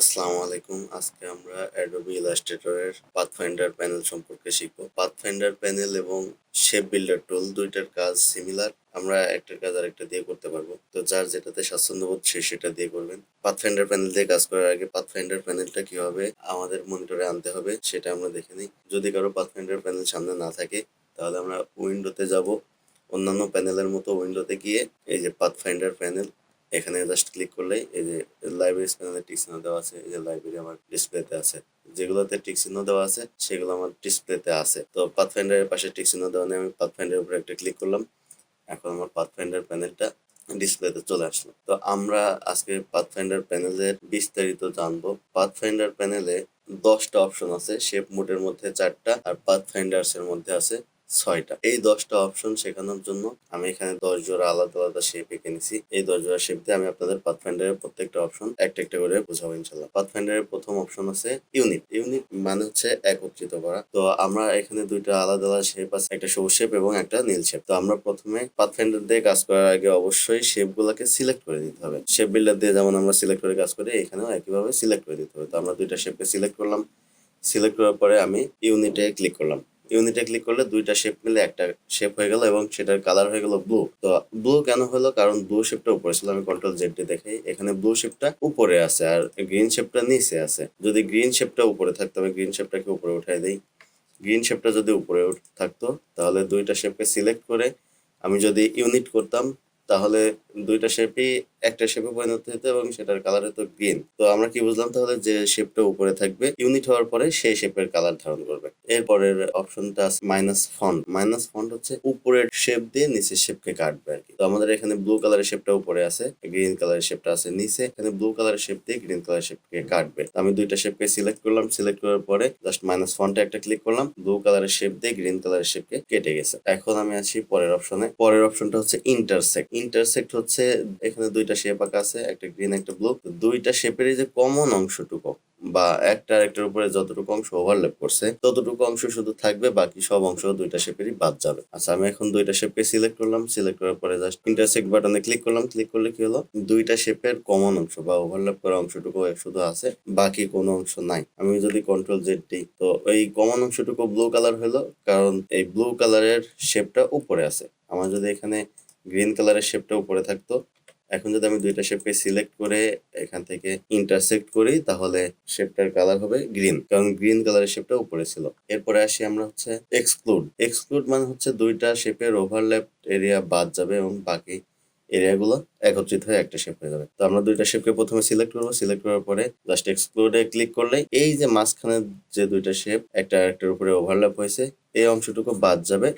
আসসালামু আলাইকুম। আজকে আমরা অ্যাডোবি ইলাস্ট্রেটরের পাথফাইন্ডার প্যানেল সম্পর্কে শিখব। পাথফাইন্ডার প্যানেল এবং শেপ বিল্ডার টুল দুইটার কাজ সিমিলার আমরা একটার কাজ আরেকটা দিয়ে করতে পারব। তো যার যেটাতে স্বাচ্ছন্দ্য বোধ সে সেটা দিয়ে করবেন। পাথফাইন্ডার প্যানেল দিয়ে কাজ করার আগে পাথফাইন্ডার প্যানেলটা কীভাবে আমাদের মনিটরে আনতে হবে সেটা আমরা দেখে নিই। যদি কারও পাথফাইন্ডার প্যানেল সামনে না থাকে, তাহলে আমরা উইন্ডোতে যাব। অন্যান্য প্যানেলের মতো উইন্ডোতে গিয়ে এই যে পাথফাইন্ডার প্যানেল এখানে জাস্ট ক্লিক করলেই এই যে লাইব্রেরি প্যানেলে টিক চিহ্ন দেওয়া আছে, এই যে লাইব্রেরি আমার ডিসপ্লেতে আছে। যেগুলোতে টিক চিহ্ন দেওয়া আছে, সেগুলো আমার ডিসপ্লেতে আছে। তো পাথফাইন্ডারের পাশে টিক চিহ্ন দেওয়া নেই, আমি পাথফাইন্ডারের উপরে একটা ক্লিক করলাম। এখন আমার পাথফাইন্ডার প্যানেলটা ডিসপ্লেতে চলে আসলো। তো আমরা আজকে পাথফাইন্ডার প্যানেলের বিস্তারিত জানব। পাথফাইন্ডার প্যানেলে দশটা অপশন আছে শেপ মোডের মধ্যে চারটা আর পাথফাইন্ডার্স এর মধ্যে আছে। ছয়টা। এই দশটা অপশন শেখানোর জন্য আমি এখানে দশ জোড়া আলাদা আলাদা শেপ এঁকে নিছি। এই দশ জোড়া শেপ দিয়ে আমি আপনাদের পাথফাইন্ডারের প্রত্যেকটা অপশন একটা একটা করে বোঝাবো ইনশাল্লাহ। পাথফাইন্ডারের প্রথম অপশন আছে ইউনিট ইউনিট মানে হচ্ছে একত্রিত করা। তো আমরা এখানে দুইটা আলাদা আলাদা শেপ আছে, একটা সবুজ শেপ এবং একটা নীল শেপ তো আমরা প্রথমে পাথফাইন্ডার দিয়ে কাজ করার আগে অবশ্যই শেপ গুলাকে সিলেক্ট করে দিতে হবে। শেপ বিল্ডার দিয়ে যেমন আমরা সিলেক্ট করে কাজ করি, এখানেও একইভাবে সিলেক্ট করে দিতে হবে। তো আমরা দুইটা শেপকে সিলেক্ট করলাম। সিলেক্ট করার পরে আমি ইউনিটে ক্লিক করলাম। ইউনিটে ক্লিক করলে দুইটা শেপ মিলে একটা শেপ হয়ে গেল এবং সেটার কালার হয়ে গেল ব্লু তো ব্লু কেন হলো? কারণ ব্লু শেপটা উপরে ছিল। আমি কন্ট্রোল জেড দিয়ে দেখাই। এখানে ব্লু শেপটা উপরে আছে আর গ্রিন শেপটা নিচে আছে। যদি গ্রিন শেপটা উপরে থাকতো, আমি গ্রিন শেপটাকে উপরে উঠাই দিই। গ্রিন শেপটা যদি উপরে থাকতো, তাহলে দুইটা শেপকে সিলেক্ট করে আমি যদি ইউনিট করতাম, তাহলে দুইটা শেপই একটা শেপে পরিণত হতো এবং সেটার কালার হতো গ্রিন তো আমরা কি বুঝলাম তাহলে যে শেপটা উপরে থাকবে ইউনিট হওয়ার পরে সেই শেপের কালার ধারণ করবে। এরপরের অপশনটা আছে মাইনাস ফন্ট মাইনাস ফন্ট হচ্ছে উপরের শেপ দিয়ে নিচের শেপকে কাটবে আর কি। তো আমাদের এখানে ব্লু কালারের শেপটা উপরে আছে গ্রিন কালারের শেপটা আছে নিচে। এখানে ব্লু কালারের শেপ দিয়ে গ্রিন কালারের শেপকে কাটবে। আমি দুইটা শেপকে সিলেক্ট করলাম। সিলেক্ট করার পরে জাস্ট মাইনাস ফন্টে একটা ক্লিক করলাম। ব্লু কালারের শেপ দিয়ে গ্রিন কালারের শেপকে কেটে গেছে। এখন আমি আছি পরের অপশনে পরের অপশনটা হচ্ছে ইন্টারসেক্ট ইন্টারসেক্ট হচ্ছে এখানে দুইটা শেপ আঁকা আছে, একটা গ্রিন একটা ব্লু দুইটা শেপের যে কমন অংশটুকু বা একটা আরেকটার উপরে যতটুকু অংশ ওভারল্যাপ করছে, ততটুকু অংশ শুধু থাকবে, বাকি সব অংশ দুইটা শেপেরই বাদ যাবে। আচ্ছা আমি এখন দুইটা শেপকে সিলেক্ট করলাম সিলেক্ট করার পরে জাস্ট ইন্টারসেক্ট বাটনে ক্লিক করলাম ক্লিক করলে কি হলো? দুইটা শেপের কমন অংশ বা ওভারল্যাপ করা অংশটুকু শুধু আছে, বাকি কোনো অংশ নাই। আমি যদি কন্ট্রোল জেড দিই, তো এই কমন অংশটুকু ব্লু কালার হলো, কারণ এই ব্লু কালারের শেপটা উপরে আছে। আমার যদি এখানে গ্রিন কালারের শেপটা উপরে থাকতো। এখন যদি আমি দুইটা শেপকে সিলেক্ট করে এখান থেকে ইন্টারসেক্ট করি, তাহলে শেপটার কালার হবে গ্রিন কারণ গ্রিন কালারের শেপটা উপরে ছিল। এরপরে আসি আমরা হচ্ছে এক্সক্লুড এক্সক্লুড মানে হচ্ছে দুইটা শেপের ওভারল্যাপ এরিয়া বাদ যাবে এবং বাকি এরিয়াগুলো একত্রিত হয়ে একটা শেপ হয়ে যাবে। তো আমরা দুইটা শেপকে প্রথমে সিলেক্ট করব। সিলেক্ট করার পরে জাস্ট এক্সক্লুডে ক্লিক করলে এই যে মাঝখানে যে দুইটা শেপ একটা একটার উপরে ওভারল্যাপ হয়েছে, এই অংশটুকু বাদ যাবে।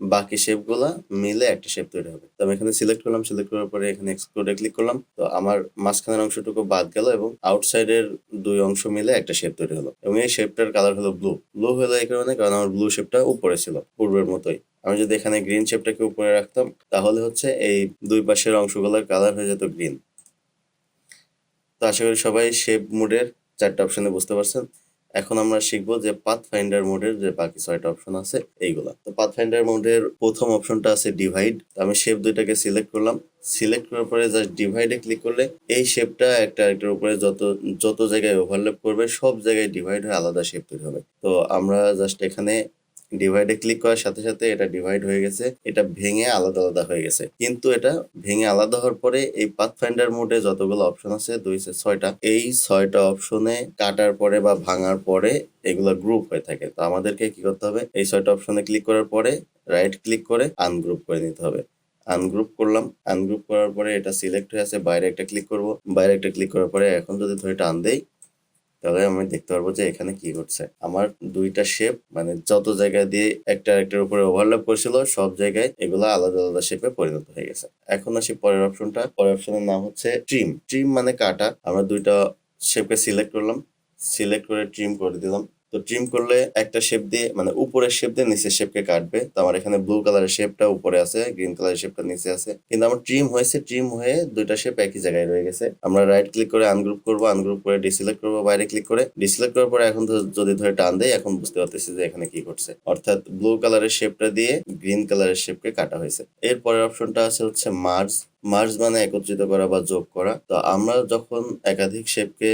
বাকি শেপগুলা মিলে একটা শেপ তৈরি হবে। তো আমি এখানে সিলেক্ট করলাম সিলেক্ট করার পরে এখানে এক্সক্লুডে ক্লিক করলাম। তো আমার মাঝখানের অংশটুকু বাদ গেল এবং আউটসাইডের দুই অংশ মিলে একটা শেপ তৈরি হলো। এবং এই শেপটার কালার হলো ব্লু ব্লু হলো এই কারণে, কারণ আমার ব্লু শেপটা উপরে ছিল, পূর্বের মতোই। আমি যদি এখানে গ্রিন শেপটাকে উপরে রাখতাম, তাহলে হচ্ছে এই দুই পাশের অংশগুলোর কালার হয়ে যেত গ্রিন তো আশা করি সবাই শেপ মোডের চারটা অপশনে বুঝতে পারছেন। এখন আমরা শিখব যে পাথ ফাইন্ডার মোডের যে বাকি ছয়টা অপশন আছে, এইগুলা। তো পাথ ফাইন্ডার মোডের প্রথম অপশনটা আছে ডিভাইড আমি শেপ দুইটাকে সিলেক্ট করলাম। সিলেক্ট করার পরে জাস্ট ডিভাইডে ক্লিক করলে এই শেপটা একটা একটার উপরে যত যত জায়গায় ওভারল্যাপ করবে, সব জায়গায় ডিভাইড হয়ে আলাদা শেপ তৈরি হবে। তো আমরা জাস্ট এখানে ডিভাইডে ক্লিক করার সাথে সাথে এটা ডিভাইড হয়ে গেছে, এটা ভেঙে আলাদা আলাদা হয়ে গেছে। কিন্তু এটা ভেঙে আলাদা হওয়ার পরে এই পাথফাইন্ডার মোডে যতগুলো অপশন আছে, দুই ছয়টা, এই ছয়টা অপশনে কাটার পরে বা ভাঙার পরে এগুলো গ্রুপ হয়ে থাকে। তো আমাদেরকে কি করতে হবে? এই ছয়টা অপশনে ক্লিক করার পরে রাইট ক্লিক করে আনগ্রুপ করে নিতে হবে। আনগ্রুপ করলাম আনগ্রুপ করার পরে এটা সিলেক্ট হয়ে আছে, বাইরে একটা ক্লিক করব। বাইরে একটা ক্লিক করার পরে এখন যদি ধরে টান দেই তাহলে আমি দেখতে পারব যে এখানে কি ঘটছে। আমার দুইটা শেপ মানে যত জায়গা দিয়ে একটা একটার উপরে ওভারল্যাপ করছিল, সব জায়গায় এগুলো আলাদা আলাদা শেপে পরিণত হয়ে গেছে। এখন আসি পরের অপশনটা পরের অপশনের নাম হচ্ছে ট্রিম ট্রিম মানে কাটা। আমরা দুইটা শেপকে সিলেক্ট করলাম। সিলেক্ট করে ট্রিম করে দিলাম। তো ট্রিম করলে একটা শেপ দিয়ে মানে উপরের শেপ দিয়ে নিচের শেপকে কাটবে। তো আমার এখানে ব্লু কালারের শেপটা উপরে আছে গ্রিন কালারের শেপটা নিচে আছে। কিন্তু আমার ট্রিম হয়েছে ট্রিম হয়ে দুইটা শেপ একই জায়গায় রয়ে গেছে। আমরা রাইট ক্লিক করে আনগ্রুপ করব আনগ্রুপ করে ডিসিলেক্ট করব, বাইরে ক্লিক করে ডিসিলেক্ট করার পরে এখন যদি ধরে টান দেয় এখন বুঝতে পারতেছি যে এখানে কি করছে অর্থাৎ ব্লু কালারের শেপটা দিয়ে গ্রিন কালারের শেপকে কাটা হয়েছে। এর পরের অপশনটা আছে হচ্ছে মার্জ মার্জ মানে একত্রিত করা বা যোগ করা। তো আমরা যখন একাধিক শেপকে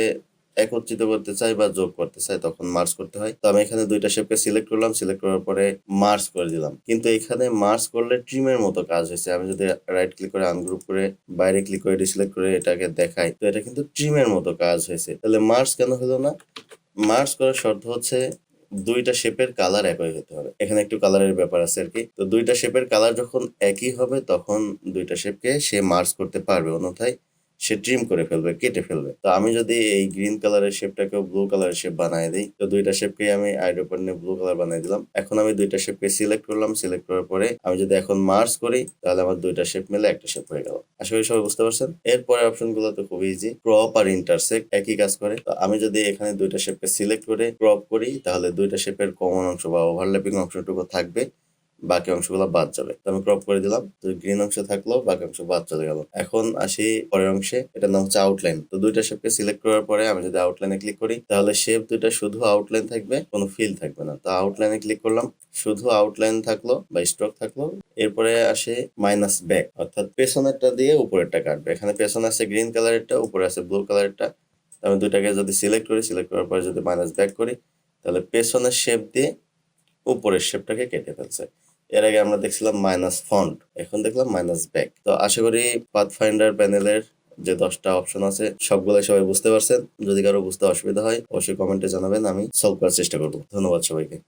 একত্রিত করতে চাই বা যোগ করতে চাই, তখন মার্জ করতে হয়। তো আমি এখানে দুইটা শেপকে সিলেক্ট করলাম সিলেক্ট করার পরে মার্জ করে দিলাম। কিন্তু এখানে মার্জ করলে ট্রিমের মতো কাজ হয়েছে। আমি যদি রাইট ক্লিক করে আনগ্রুপ করে, বাইরে ক্লিক করে ডিসিলেক্ট করে এটাকে দেখাই, তো এটা কিন্তু ট্রিমের মতো কাজ হয়েছে। তাহলে মার্জ কেন হলো না? মার্জ করার শর্ত হচ্ছে দুইটা শেপের কালার একই হতে হবে। এখানে একটু কালারের ব্যাপার আছে আর কি। তো দুইটা শেপের কালার যখন একই হবে, তখন দুইটা শেপকে সে মার্জ করতে পারবে। অন্যথায় সে ট্রিম করে ফেলবে, কেটে ফেলবে। তো আমি যদি এই গ্রিন কালারের শেপটাকে ব্লু কালারের শেপ বানাই দিই, তো দুইটা শেপকে আমি আইডোপার নিয়ে ব্লু কালার বানাই দিলাম। এখন আমি দুইটা শেপকে সিলেক্ট করলাম সিলেক্ট করার পরে আমি যদি এখন মার্জ করি, তাহলে আমার দুইটা শেপ মিলে একটা শেপ হয়ে গেল। আশা করি সবাই বুঝতে পারছেন? এরপরে অপশনগুলো তো খুবই ইজি ক্রপ আর ইন্টারসেক্ট একই কাজ করে। তো আমি যদি এখানে দুইটা শেপকে সিলেক্ট করে ক্রপ করি, তাহলে দুইটা শেপের কমন অংশ বা ওভারল্যাপিং অংশটুকু থাকবে। বাকি অংশগুলো বাদ যাবে। আমি ক্রপ করে দিলাম, তো গ্রিন অংশ থাকল, বাকি অংশ বাদ চলে গেল। এখন আসি পরের অংশে এটার নাম হচ্ছে আউটলাইন তো দুইটা শেপকে সিলেক্ট করার পরে আমি যদি আউটলাইনে ক্লিক করি, তাহলে শেপ দুইটা শুধু আউটলাইন থাকবে, কোনো ফিল থাকবে না। তো আউটলাইনে ক্লিক করলাম, শুধু আউটলাইন থাকল বা স্ট্রোক থাকল, এরপরে আসে মাইনাস ব্যাক অর্থাৎ পেছনেরটা দিয়ে উপরেরটা কাটবে। এখানে পেছনে আছে গ্রিন কালারেরটা উপরে আছে ব্লু কালারেরটা আমি দুইটাকে যদি সিলেক্ট করি সিলেক্ট করার পরে যদি মাইনাস ব্যাক করি, তাহলে পেছনের শেপ দিয়ে উপরের শেপটাকে কেটে ফেলছে। এর আগে আমরা দেখছিলাম মাইনাস ফন্ট এখন দেখলাম মাইনাস ব্যাক তো আশা করি পাথ ফাইন্ডার প্যানেলের যে দশটা অপশন আছে সবগুলো সবাই বুঝতে পারছেন। যদি কারও বুঝতে অসুবিধা হয়, অবশ্যই কমেন্টে জানাবেন, আমি সলভ করার চেষ্টা করব। ধন্যবাদ সবাইকে।